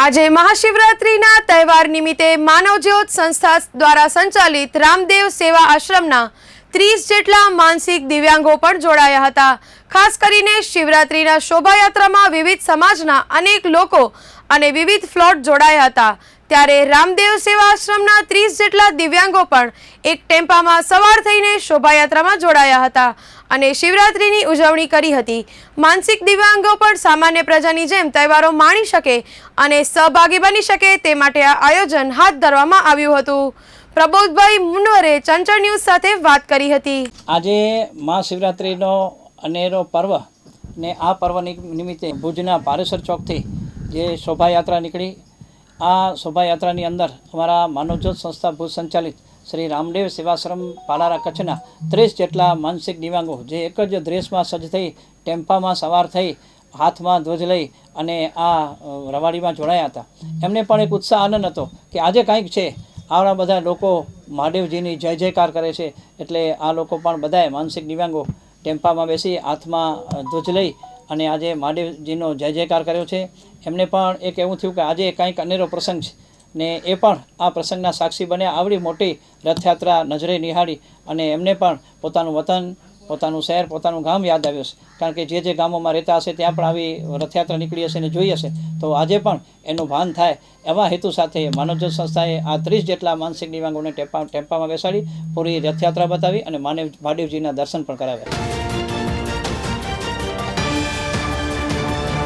આજે મહાશિવરાત્રિના તહેવાર નિમિત્તે માનવજ્યોત સંસ્થા દ્વારા સંચાલિત રામદેવ સેવા આશ્રમના ત્રીસ જેટલા માનસિક દિવ્યાંગો પણ જોડાયા હતા. ખાસ કરીને શિવરાત્રિના શોભાયાત્રામાં વિવિધ સમાજના અનેક લોકો અને વિવિધ ફ્લોટ જોડાયા હતા. ત્યારે રામદેવ સેવા આશ્રમના ત્રીસ જેટલા દિવ્યાંગો પણ એક ટેમ્પામાં સવાર થઈને શોભાયાત્રામાં જોડાયા હતા અને શિવરાત્રિની ઉજવણી કરી હતી. માનસિક દિવ્યાંગો પણ સામાન્ય પ્રજાની જેમ તહેવારો માણી શકે અને સહભાગી બની શકે તે માટે આ આયોજન હાથ ધરવામાં આવ્યું હતું. પ્રબોધભાઈ મુનવરે ચંચળ ન્યૂઝ સાથે વાત કરી હતી. આજે મહાશિવરાત્રિનો અનેરો પર્વ ને આ પર્વની નિમિત્તે ભુજના પારેસર ચોકથી જે શોભાયાત્રા નીકળી આ શોભાયાત્રાની અંદર અમારા માનવજ્યોત સંસ્થા ભુજ સંચાલિત શ્રી રામદેવ સેવાશ્રમ પાલારા કચ્છના ત્રીસ જેટલા માનસિક દિવ્યાંગો જે એક જ ડ્રેસમાં સજ્જ થઈ, ટેમ્પામાં સવાર થઈ, હાથમાં ધ્વજ લઈ અને આ રવાડીમાં જોડાયા હતા. એમને પણ એક ઉત્સાહ આનંદ હતો કે આજે કાંઈક છે. આવડા બધા લોકો મહાદેવજીની જય જયકાર કરે છે. એટલે આ લોકો પણ બધાએ માનસિક દિવ્યાંગો ટેમ્પામાં બેસી, હાથમાં ધ્વજ લઈ અને આજે મહાદેવજીનો જય જયકાર કર્યો છે. એમને પણ એક એવું થયું કે આજે કંઈક અનેરો પ્રસંગ છે ને એ પણ આ પ્રસંગના સાક્ષી બન્યા. આવડી મોટી રથયાત્રા નજરે નિહાળી અને એમને પણ પોતાનું વતન, પોતાનું શહેર, પોતાનું ગામ યાદ આવ્યું છે. કારણ કે જે જે ગામોમાં રહેતા હશે ત્યાં પણ આવી રથયાત્રા નીકળી હશે ને જોઈ હશે. તો આજે પણ એનું ભાન થાય એવા હેતુ સાથે માનવજ્યોત સંસ્થાએ આ ત્રીસ જેટલા માનસિક દિવ્યાંગોને ટેમ્પા ટેમ્પામાં બેસાડી, પૂરી રથયાત્રા બતાવી અને માનવ મહાદેવજીના દર્શન પણ કરાવ્યા.